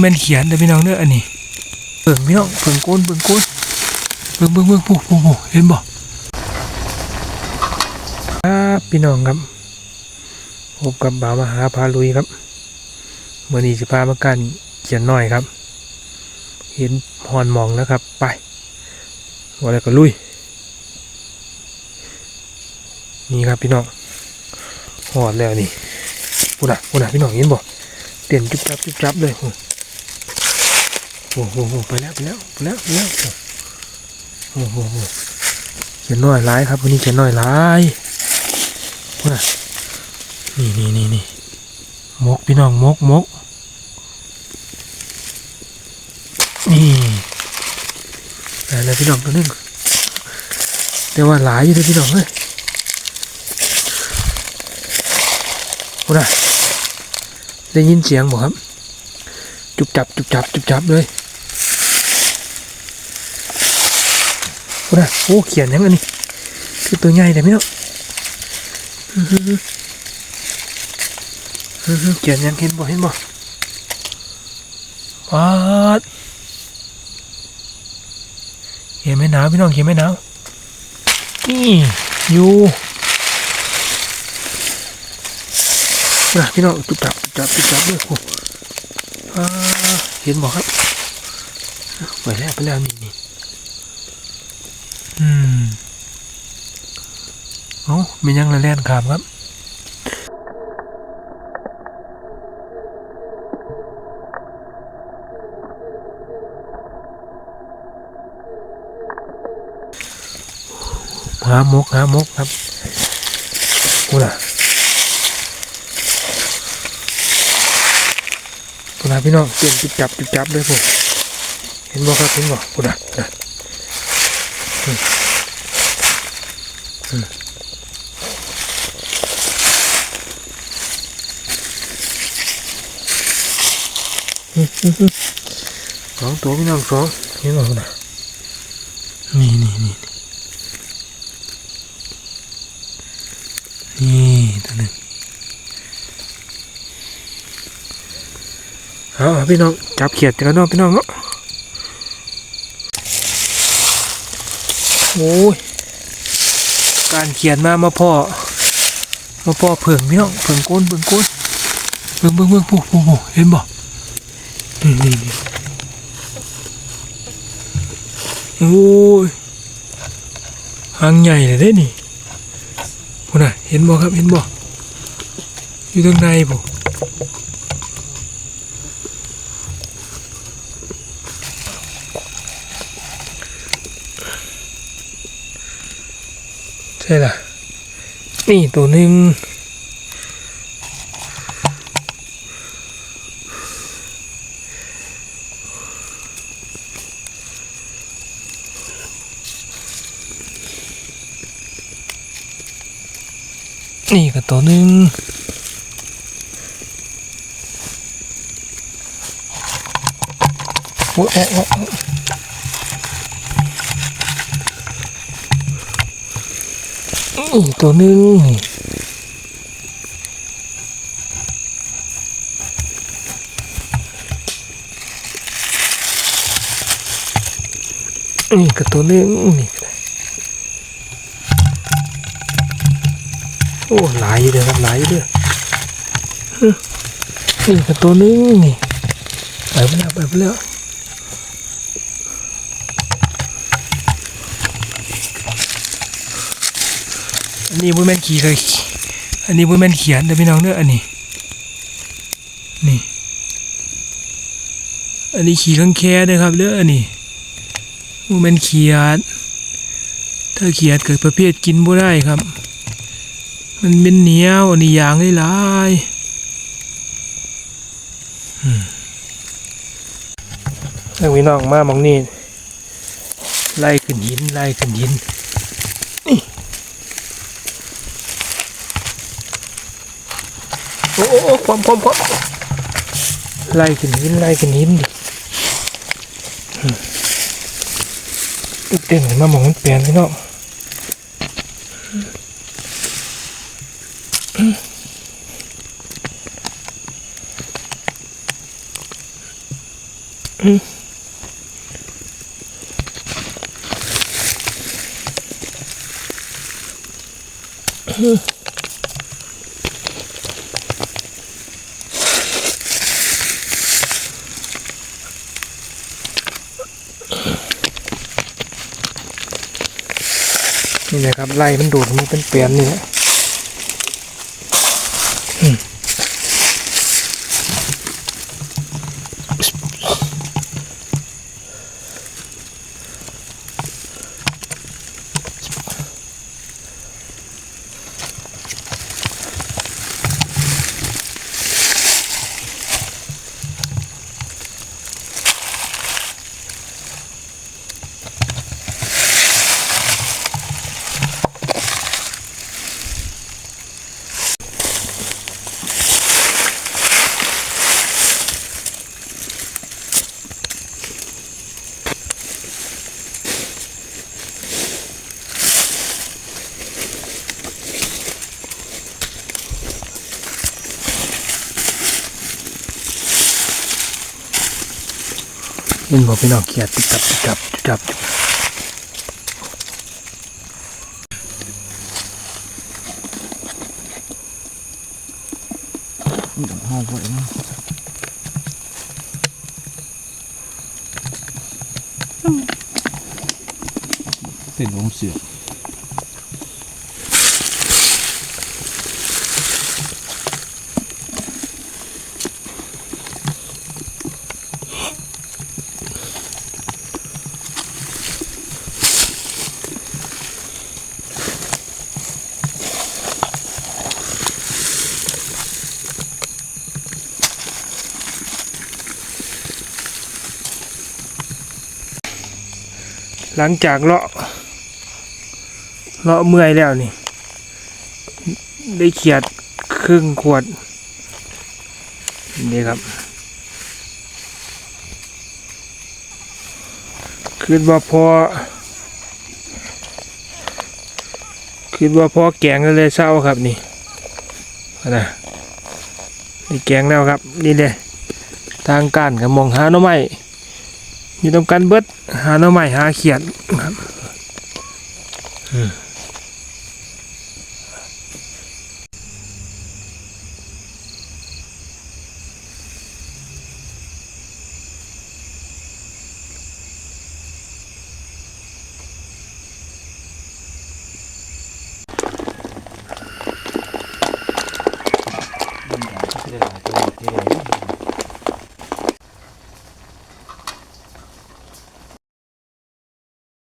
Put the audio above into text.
แม่นเขียนเด้พี่น้องเด้ออันนี้เบิ่งพี่น้องเบิ่งโกนเบิ่งโกนเบิ่งเบิ่งเบิ่งผู้ผู้ผู้เห็นบ่ครับพี่น้องครับพบกับบ่าวมหาพาลุยครับเมื่อนี้จะพามากันเขียนหน่อยครับ เห็นหอนหมองแล้วครับ ไปว่าอะไรก็ลุย นี่ครับพี่น้องหอดแล้วนี่พูดนะพูดนะพี่น้องเห็นบ่ เต้นจุ๊บจับจุ๊บจับเลยโอ้โหโอ้โหไปแล้วไปแล้วไปแล้วไปแล้วโอ้โหโอ้โหเขียนน้อยร้ายครับวันนี้เขียนน้อยร้ายพูดนะนี่นี่นี่นี่มกพี่น้องมกมกนี่ได้แล้วพี่น้องตัวหนึงแต่ว่าหลายอยู่เลยพี่น้องเฮ้ยพูดน ได้ยินเสียงบอกครับ จุบจับจุบจับจุบจับเลยพูดนะโอ้เขียนยังไงนี่คือตัวใหญ่แต่ไม่รู้อื้อหืออื้อหือเขียนยังเห็นบ่เห็นบ่ปาดเขียนไม่หนาวพี่น้องเขียนไม่หนาวนี่อยู่ นะพี่น้องจุบจับจุบจับจุบจับด้วยโอ้อ่าเห็นบอกครับไปแล้วไปแล้วนี่นี่อืมเอ้ามียังละแล่นขามครับหามกหามกครับกูน่ะ พูดนะพี่น้องเต้นจุบจับจุบจับเลยผมเห็นบ่ครับเห็นบ่พูดนะนะอืมอืมอืมสองตัวพี่น้องสองเห็นบ่พูดนะนี่นี่นี่นี่ตัวหนึง เอาพี่น้องจับเขียดกันเนาะพี่น้องเนาะโอ้ยการเขียนมามาพ่อมาพ่อเผิงพี่น้องเผิงโกนเผิงโกนเบิ่งเบิ่งเบิ่งผู้ผู้ผู้เห็นบ่นี่นี่นี่โอ้ยหางใหญ่เลยเด้นี่พุ่นน่ะเห็นบ่ครับเห็นบ่อยู่ทางในบ่ ใช่ล่ะ นี่ตัวหนึ่งนี่ก็ตัวหนึ่งโอ้ยโอ้ นี่ตัวหนึ่งนี่นี่ก็ตัวหนึ่งนี่ก็ได้โอ้หลายอยู่เด้อครับหลายอยู่เด้อนี่ก็ตัวหนึ่งนี่ไปไปแล้วไปไปแล้ว อันนี้บุ้แม่นขี่เลยอันนี้บุ้แม่นเขียนเด้อพี่น้องเด้ออันนี้ นี่ อันนี้ขี่ข้างแค่เด้อครับเด้ออันนี้บุ้แม่นเขียดถ้าเขียดเกิดประเภทกินบ่ได้ครับ มันเป็นเหนียวอันนี้ยางหลายๆอืมแล้วพี่น้องมามองนี่ไล่ขึ้นหินไล่ขึ้นหินนี่ โอ้โอ้ความความความไล่ขึ้นหินไล่ขึ้นหินดิอืมเต้นมาหมองมันเปลี่ยนพี่น้องอืม นี่นะครับไล่มันดูดมันเป็นเปลี่ยนนี่แหละ ยินบอกพี่น้องเขียดติดจับจับจับห้องไว้นะเป็นลมเสือ หลังจากเลาะเลาะเมื่อยแล้วนี่ ได้เขียดครึ่งขวด นี่ครับ คือว่าพอคือว่าพอแกงแล้วเลยเศร้าครับนี่นะนี่แกงแล้วครับ นี่เลยทางการกับมองหาหน่อไม้ อยู่ตรงกันเบิดหาหน่อไม้หาเขียดครับ